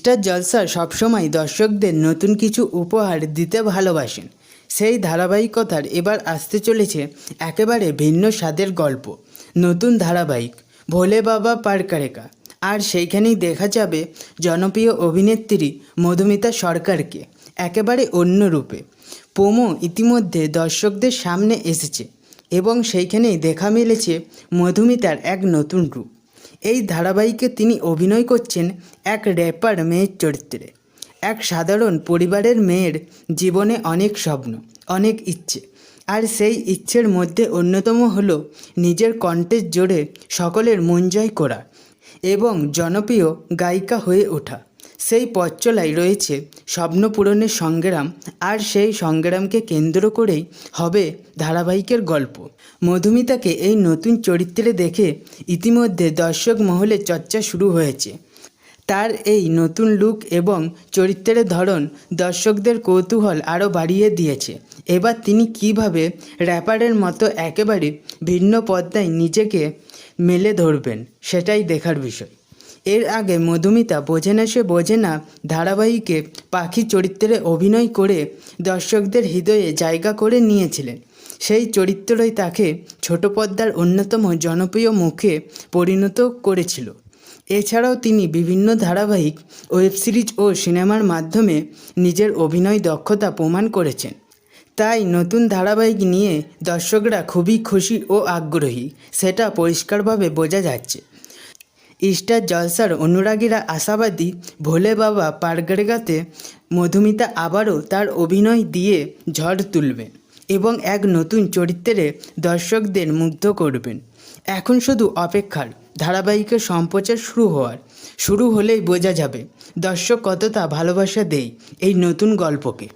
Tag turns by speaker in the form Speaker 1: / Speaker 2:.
Speaker 1: Star জলসা সবসময় দর্শকদের নতুন কিছু উপহার দিতে ভালোবাসেন। সেই ধারাবাহিকতার এবার আসতে চলেছে একেবারে ভিন্ন স্বাদের গল্প। নতুন ধারাবাহিক, ভোলে বাবা পারকারেকা। আর সেইখানেই দেখা যাবে জনপ্রিয় অভিনেত্রী মধুমিতা সরকারকে, একেবারে অন্য রূপে। পোমো ইতিমধ্যে দর্শকদের সামনে এসেছে এবং সেইখানেই দেখা মিলেছে মধুমিতার এক নতুন রূপ। এই ধারাবাহিকে তিনি অভিনয় করছেন এক র্যাপার মেয়ের চরিত্রে। এক সাধারণ পরিবারের মেয়ের জীবনে অনেক স্বপ্ন, অনেক ইচ্ছে। আর সেই ইচ্ছের মধ্যে অন্যতম হল নিজের কণ্ঠের জোরে সকলের মন জয় করা এবং জনপ্রিয় গায়িকা হয়ে ওঠা। সেই পথ চলাই রয়েছে স্বপ্নপূরণের সংগ্রাম আর সেই সংগ্রামকে কেন্দ্র করেই হবে ধারাবাহিকের গল্প। মধুমিতাকে এই নতুন চরিত্রে দেখে ইতিমধ্যে দর্শক মহলে চর্চা শুরু হয়েছে। তার এই নতুন লুক এবং চরিত্রের ধরন দর্শকদের কৌতূহল আরও বাড়িয়ে দিয়েছে। এবার তিনি কীভাবে র্যাপারের মতো একেবারে ভিন্ন পদ্মায় নিজেকে মেলে ধরবেন সেটাই দেখার বিষয়। এর আগে মধুমিতা বোঝে না সে বোঝে না, ধারাবাহিকে পাখি চরিত্রে অভিনয় করে দর্শকদের হৃদয়ে জায়গা করে নিয়েছিলেন। সেই চরিত্রই তাকে ছোট পর্দার অন্যতম জনপ্রিয় মুখে পরিণত করেছিল। এছাড়াও তিনি বিভিন্ন ধারাবাহিক ওয়েব সিরিজ ও সিনেমার মাধ্যমে নিজের অভিনয় দক্ষতা প্রমাণ করেছেন। তাই নতুন ধারাবাহিক নিয়ে দর্শকরা খুবই খুশি ও আগ্রহী, সেটা পরিষ্কারভাবে বোঝা যাচ্ছে। স্টার জলসার অনুরাগীরা আশাবাদী ভোলে বাবা পারগারগাতে মধুমিতা আবারও তার অভিনয় দিয়ে ঝড় তুলবে এবং এক নতুন চরিত্রে দর্শকদের মুগ্ধ করবেন। এখন শুধু অপেক্ষার ধারাবাহিকের সম্প্রচার শুরু হওয়ার। শুরু হলেই বোঝা যাবে দর্শক কতটা ভালোবাসা দেয় এই নতুন গল্পকে।